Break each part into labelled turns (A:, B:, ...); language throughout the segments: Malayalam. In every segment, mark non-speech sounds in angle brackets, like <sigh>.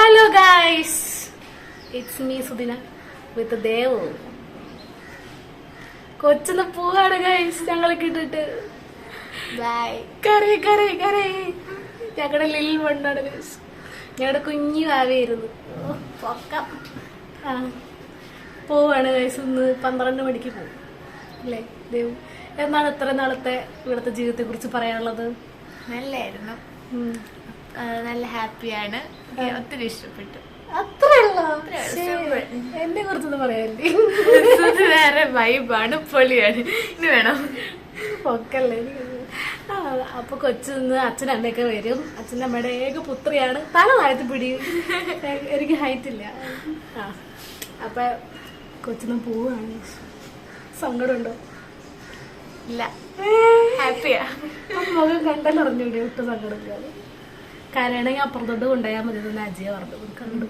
A: Hello guys it's me Sudina with Dev കൊച്ചിന്ന് പോവാണ് ഗൈസ് ഞങ്ങളെ കിട്ടിട്ട്
B: ബൈ
A: കറി കറി കറി ഞങ്ങളുടെ ലിൽ മണ്ണാണ് ഗൈസ് ഞങ്ങളുടെ കുഞ്ഞു ഭാവിയായിരുന്നു ഓ, പൊക്കം. ആ പോവാണ് ഗൈസ് ഇന്ന് പന്ത്രണ്ട് മണിക്ക് പോകും അല്ലേ ദേവ്? എന്നാണ് ഇത്ര നാളത്തെ ഇവിടുത്തെ ജീവിതത്തെ കുറിച്ച് പറയാനുള്ളത്?
B: നല്ലായിരുന്നു. നല്ല ഹാപ്പിയാണ്. ഒത്തിരി ഇഷ്ടപ്പെട്ടു.
A: എന്നെ കുറിച്ചൊന്നും പറയാനില്ലേ?
B: വേറെ വൈബാണ് പൊളിയാണ്. ഇനി വേണം?
A: പൊക്കല്ലേ? അപ്പൊ കൊച്ചു നിന്ന് അച്ഛനും അമ്മയൊക്കെ വരും. അച്ഛന്റെ അമ്മയുടെ ഏക പുത്രിയാണ്. തല താഴ്ത്തി പിടി. എനിക്ക് ഹൈറ്റ് ഇല്ല. ആ അപ്പൊ കൊച്ചിന്ന് പോവാണ്. സങ്കടമുണ്ടോ?
B: ഇല്ല. ഹാപ്പിയാ
A: മുഖം കണ്ടല്ലറിഞ്ഞൂടെ ഒട്ടും സങ്കടമില്ലാതെ. കരയണമെങ്കിൽ അപ്പുറത്തോട്ട് കൊണ്ടുപോയാൽ മതി. എന്ന് അജയ പറഞ്ഞു കണ്ടു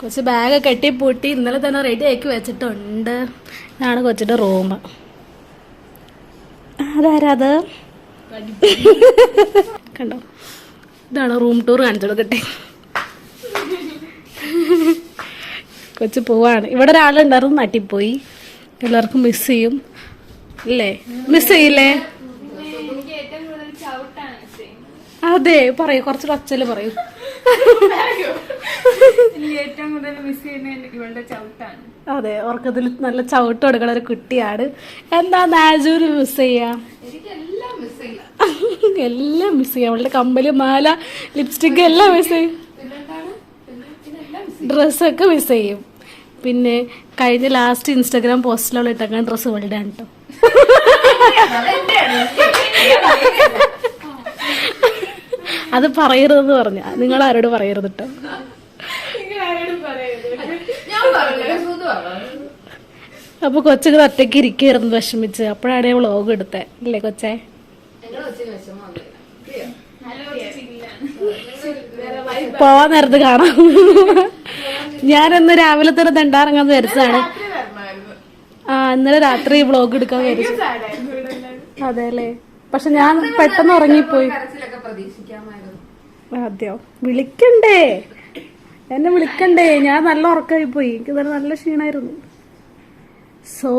A: കൊച്ച് ബാഗ് കെട്ടി പൂട്ടി ഇന്നലെ തന്നെ റെഡി ആക്കി വെച്ചിട്ടുണ്ട്. ഇതാണ് കൊച്ചിന്റെ റൂം അതാരത് അത്? കണ്ടോ? ഇതാണ് റൂം ടൂർ കാണിച്ചു കൊടുക്കട്ടെ. കൊച്ചു പോവാണ്. ഇവിടെ ഒരാളുണ്ടായിരുന്നു നട്ടിപ്പോയി. എല്ലാവർക്കും മിസ് ചെയ്യും. അല്ലേ മിസ് ചെയ്യില്ലേ
B: എനിക്ക് ഏറ്റവും കൂടുതൽ ചവിട്ടാണ്
A: അതെ പറയൂ കുറച്ച് ഒച്ചൽ പറയൂ.
B: എനിക്ക് ഏറ്റവും കൂടുതൽ മിസ് ചെയ്യുന്ന ഇവളുടെ ചവിട്ടാണ്.
A: അതെ ഓർക്കത്തിൽ നല്ല ചവിട്ട് കൊടുക്കണ ഒരു കുട്ടിയാണ്. എന്താ നാജൂര് മിസ് ചെയ്യാം?
B: എല്ലാം മിസ് ചെയ്യാം.
A: അവളുടെ കമ്പൽ മാല ലിപ്സ്റ്റിക് എല്ലാം മിസ് ചെയ്യും. ഡ്രസ്സൊക്കെ മിസ് ചെയ്യും. പിന്നെ കഴിഞ്ഞ ലാസ്റ്റ് ഇൻസ്റ്റാഗ്രാം പോസ്റ്റിലുള്ള ഇട്ടേക്കാൻ ഡ്രസ്സ് ഇവളുടെ ആണ് കേട്ടോ അത് പറയരുതെന്ന് പറഞ്ഞു. നിങ്ങൾ ആരോട് പറയരുത് കേട്ടോ അപ്പൊ കൊച്ചൊക്കെ ഒറ്റയ്ക്ക് ഇരിക്കായിരുന്നു വിഷമിച്ച്. അപ്പോഴാണ് ഞാൻ വ്ളോഗ് എടുത്തെ. അല്ലേ കൊച്ചേ? പോവാൻ നേരത്ത് കാണാം. ഞാനന്ന് രാവിലെ തന്നെ തെണ്ടാറങ്ങാന്ന് വിചാരിച്ചതാണ്. ആ ഇന്നലെ രാത്രി വ്ളോഗ് എടുക്കാൻ വിചാരിച്ചു. അതെ അല്ലേ പക്ഷെ ഞാൻ പെട്ടെന്ന് ഉറങ്ങിപ്പോയി. അതെയോ വിളിക്കണ്ടേ? എന്നെ വിളിക്കണ്ടേ? ഞാൻ നല്ല ഉറക്കമായി പോയി. എനിക്ക് ഇന്നലെ നല്ല ക്ഷീണമായിരുന്നു സോ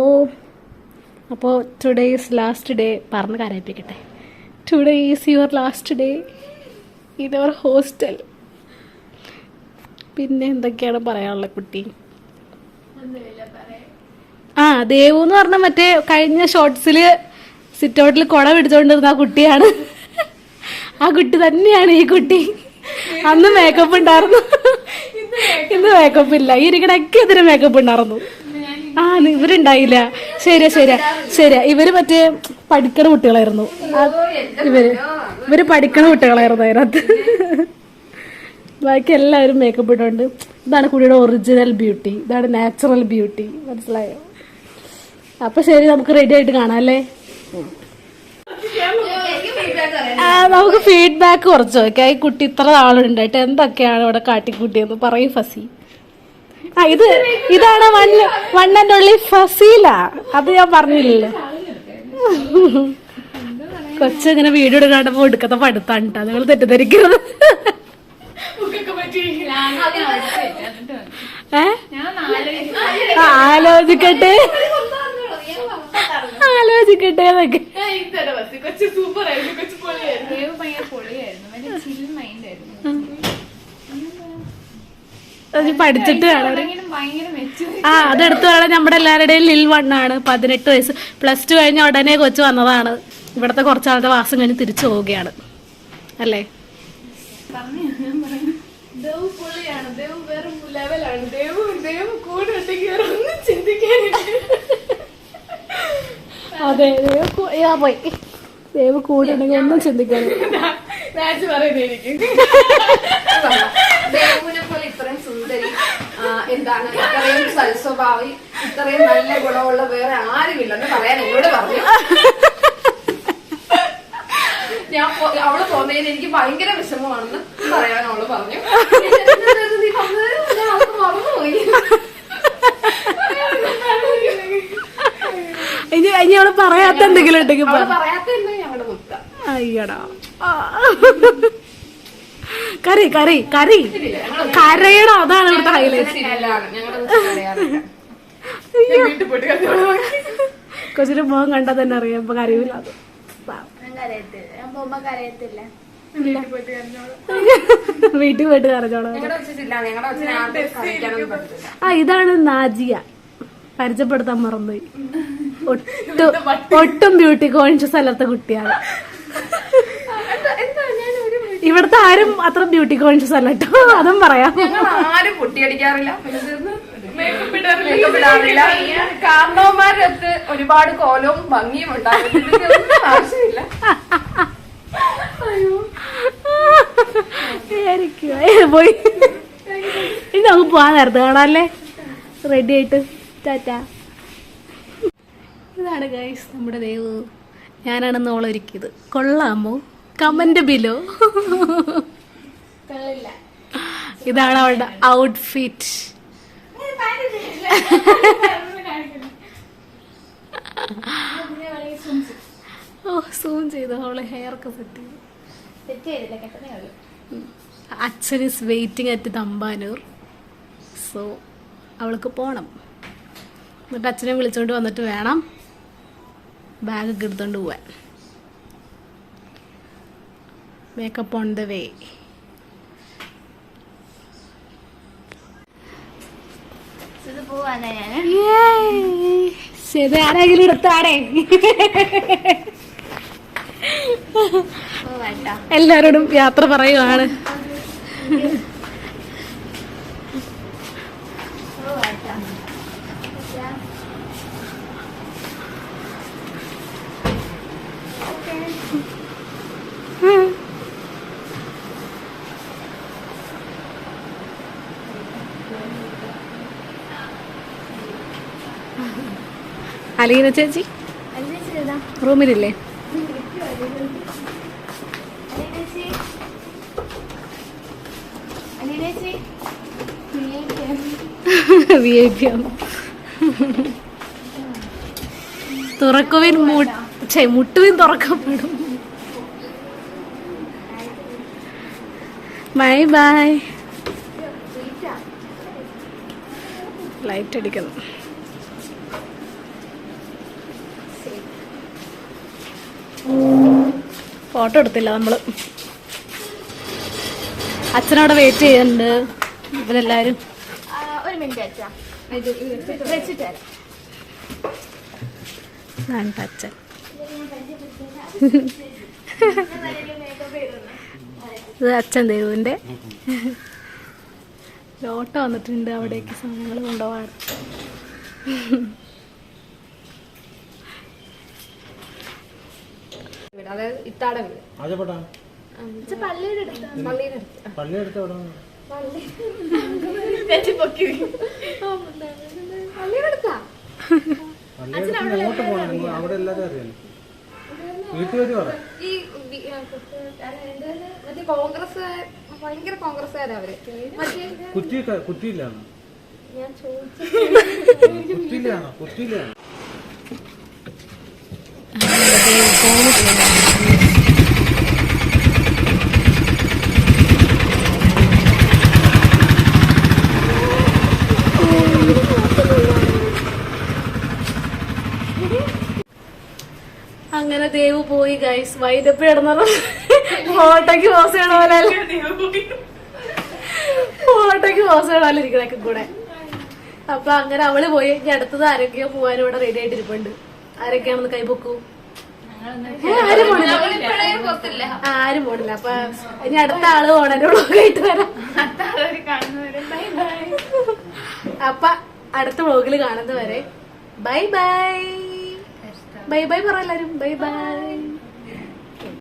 A: അപ്പോൾ ടുഡേ ഈസ് ലാസ്റ്റ് ഡേ പറഞ്ഞ് കരയിപ്പിക്കട്ടെ. Today is your last day in our hostel പിന്നെ എന്തൊക്കെയാണ് പറയാനുള്ള കുട്ടി? ആ ദേവു എന്ന് പറഞ്ഞ മറ്റേ കഴിഞ്ഞ ഷോർട്സിൽ സിറ്റ് ഔട്ടിൽ കുട പിടിച്ചോണ്ടിരുന്ന ആ കുട്ടിയാണ്. ആ കുട്ടി തന്നെയാണ് ഈ കുട്ടി. അന്ന് മേക്കപ്പ് ഉണ്ടായിരുന്നു. ഇന്ന് മേക്കപ്പ് ഇല്ല. ഈ ഇരിക്കണൊക്കെ ഇതിന് മേക്കപ്പ് ഉണ്ടായിരുന്നു. ആ ഇവരുണ്ടായില്ല. ശരിയാ ശരിയാ ശരിയാ. ഇവർ മറ്റേ പഠിക്കണ കുട്ടികളായിരുന്നു. ഇവർ ഇവർ പഠിക്കണ കുട്ടികളായിരുന്നു അതിനകത്ത്. ബാക്കി എല്ലാവരും മേക്കപ്പ് ഇട്ടുണ്ട് ഇതാണ് കുട്ടിയുടെ ഒറിജിനൽ ബ്യൂട്ടി ഇതാണ് നാച്ചുറൽ ബ്യൂട്ടി മനസ്സിലായോ? അപ്പൊ ശരി നമുക്ക് റെഡി ആയിട്ട് കാണാം അല്ലേ? നമുക്ക് ഫീഡ്ബാക്ക് കുറച്ച് നോക്കാം ഈ കുട്ടി ഇത്ര ആളുണ്ടായിട്ട് എന്തൊക്കെയാണ് ഇവിടെ കാട്ടിക്കൂട്ടിയെന്ന് പറയും ഫസി. ആ ഇത് ഇതാണ് one one and only Fasila. അത് ഞാൻ പറഞ്ഞില്ലല്ലോ. കൊച്ചിങ്ങനെ വീഡിയോ എടുക്കാണ്ടപ്പോ എടുക്കത്തെ കേട്ടോ. നിങ്ങൾ തെറ്റിദ്ധരിക്കരുത്. ഏ? ആലോചിക്കട്ടെ. ആലോചിക്കട്ടെ എന്നൊക്കെ.
B: കൊച്ചു സൂപ്പർ ആയിരുന്നു. കൊച്ചു പൊളിയായിരുന്നു. ദേവ് ഭയങ്കര പൊളിയായിരുന്നു. ഭയങ്കര ചിൽ മൈൻഡ് ആയിരുന്നു.
A: പഠിച്ചിട്ട് ആ അതെടുത്ത് വേണം. നമ്മുടെ എല്ലാവരുടെയും ലിൽ വണ്ണാണ് പതിനെട്ട് വയസ്സ്. പ്ലസ് ടു കഴിഞ്ഞ ഉടനെ കൊച്ചു വന്നതാണ്. ഇവിടത്തെ കുറച്ചാളത്തെ വാസം കഴിഞ്ഞ് തിരിച്ചു പോവുകയാണ്. അല്ലേ?
B: പറഞ്ഞു പറഞ്ഞു. ദേവ് പൊളിയാണ്. ദേവ് വേറെ ലെവലാണ് ദേവ് ദേവ് കൂടെ ഉണ്ടെങ്കിൽ വേറെ ഒന്നും ചിന്തിക്കാനില്ല.
A: അതെ ദേവ് പോയി. ദേവ് കൂടെ ഉണ്ടെങ്കിൽ ഒന്നും
C: ദേവുവിനെ പോലെ ഇത്രയും സുന്ദരി എന്താണ് ഇത്രയും സൽസ്വഭാവി ഇത്രയും നല്ല ഗുണമുള്ള വേറെ ആരുമില്ലെന്ന് പറയാൻ എന്നോട് പറഞ്ഞു. ഞാൻ അവൾ പോകുന്നതിന് എനിക്ക് ഭയങ്കര വിഷമമാണെന്ന് പറയാൻ അവൾ പറഞ്ഞു. നീ പറഞ്ഞത് മറന്നുപോയി.
A: ഇനി ഇനി അവൾ പറയാത്ത എന്തെങ്കിലും ഉണ്ടെങ്കിൽ അയ്യടാ. കറി കറി കറി. കരയണം. അതാണ് ഇവിടുത്തെ ഹൈലൈറ്റ്. കൊച്ചിന്റെ മുഖം കണ്ടാൽ തന്നെ അറിയാം. ഇപ്പൊ കരയൂല. അത് വീട്ടിൽ പോയിട്ട് കരഞ്ഞോളാം. <laughs> ആ ഇതാണ് നാജിയ പരിചയപ്പെടുത്താൻ മറന്നുപോയി. ഒട്ടും ഒട്ടും ബ്യൂട്ടി കോൺഷ്യസ് അല്ലാത്ത കുട്ടിയാണ്.
B: എന്താ ഞാൻ ഒരു
A: ഇവിടുത്തെ ആരും അത്ര ബ്യൂട്ടി കോൺഷ്യസ് അല്ല കേട്ടോ. അതും പറയാം.
C: ആരും പൊട്ടിയടിക്കാറില്ല കാരണവന്മാരുടെ അടുത്ത് ഒരുപാട് കോലവും ഭംഗിയും ഉണ്ടാകും ആവശ്യമില്ല.
A: പോയി. ഇനി നമുക്ക് പോവാൻ നേരത്തെ കാണാല്ലേ റെഡി ആയിട്ട്. ടാറ്റാ. ഇതാണ് ഗൈസ് നമ്മുടെ ദേവ്. ഞാനാണ് ഓളൊരുക്കിയത് കൊള്ളാമോ? കമന്റ് ബിലോ ഇതാണ് അവളുടെ ഔട്ട്ഫിറ്റ് ഓ സൂം ചെയ്തു? അവളെ ഹെയർ ഒക്കെ സെറ്റ് ചെയ്തു.
B: സെറ്റ് ചെയ്തില്ല കെട്ടനേ ഉള്ളൂ.
A: Achan is waiting at Thampanoor. So അവൾക്ക് പോണം. എന്നിട്ട് അച്ഛനെ വിളിച്ചോണ്ട് വന്നിട്ട് വേണം. ബാഗൊക്കെ എടുത്തോണ്ട് പോവാൻ. മേക്കപ്പ് ഓൺ ദ വേ ശരി ആരെങ്കിലും എടുത്താടേ എല്ലാരോടും യാത്ര പറയുവാണ്. അലീന ചേച്ചി? റൂമിലില്ലേ?
B: അലീനേച്ചി അലീനേച്ചി
A: വി ഐ പി ആണ് തുറക്കുവിൻ മുട്ടേ മുട്ടുവിൻ തുറക്കപ്പെടും. Bye bye. ലൈറ്റ് അടിക്കുന്നു ഫോട്ടോ എടുത്തില്ല നമ്മൾ. അച്ഛനവിടെ വെയിറ്റ് ചെയ്യുന്നുണ്ട്. ഇവരെല്ലാരും.
B: ഒരു മിനിറ്റ്
A: അച്ഛൻ. ഇത് അച്ഛൻ ദേവുവിന്റെ. ലോട്ട വന്നിട്ടുണ്ട് അവിടേക്ക് സാധനങ്ങൾ കൊണ്ടുപോകാൻ.
C: വീട് അതായത് ഇത്താടെ വീട്.
B: പള്ളിയുടെ അടുത്താ
C: പള്ളിയുടെ അടുത്ത്.
D: എവിടെ?
C: പള്ളിയുടെ അടുത്താ.
D: അവിടെ എല്ലാവരും അറിയാലോ വീട്ടുകാര് പറ
C: ഈ വി- ആ, കുത്ത്- അല്ല, എന്താണ്? മറ്റേ കോൺഗ്രസ് ഭയങ്കര കോൺഗ്രസ്സുകാരാ അവർ. മറ്റേ
D: കുറ്റി കുറ്റിയില്ലാണോ?
C: ഞാൻ
D: കുറ്റിയില്ലാണോ?
A: അങ്ങനെ ദേവ് പോയി ഗൈസ് വൈദപ്പ് കിടന്നത് ഫോട്ടോക്ക് പോസ് ചെയ്യണ ഫോട്ടോക്ക് പോസ് ചെയ്യണ പോലെ ഇരിക്കണൊക്കെ കൂടെ. അപ്പൊ അങ്ങനെ അവൾ പോയി. ഇനി അടുത്തത് ആരൊക്കെയോ പോവാനും ഇവിടെ റെഡി ആയിട്ടിരിപ്പുണ്ട് ആരൊക്കെയാണെന്ന് കൈപൊക്കൂ ആരും പോണില്ല. ആരും പോണില്ല. അപ്പൊ ഇനി അടുത്ത ആൾ പോണേന്റെ വ്ളോഗായിട്ട് വരാം. അപ്പൊ അടുത്ത വ്ളോഗിൽ കാണുന്നവരെ. Bye bye. ബൈ ബൈ പറ എല്ലാവരും ബൈ ബൈ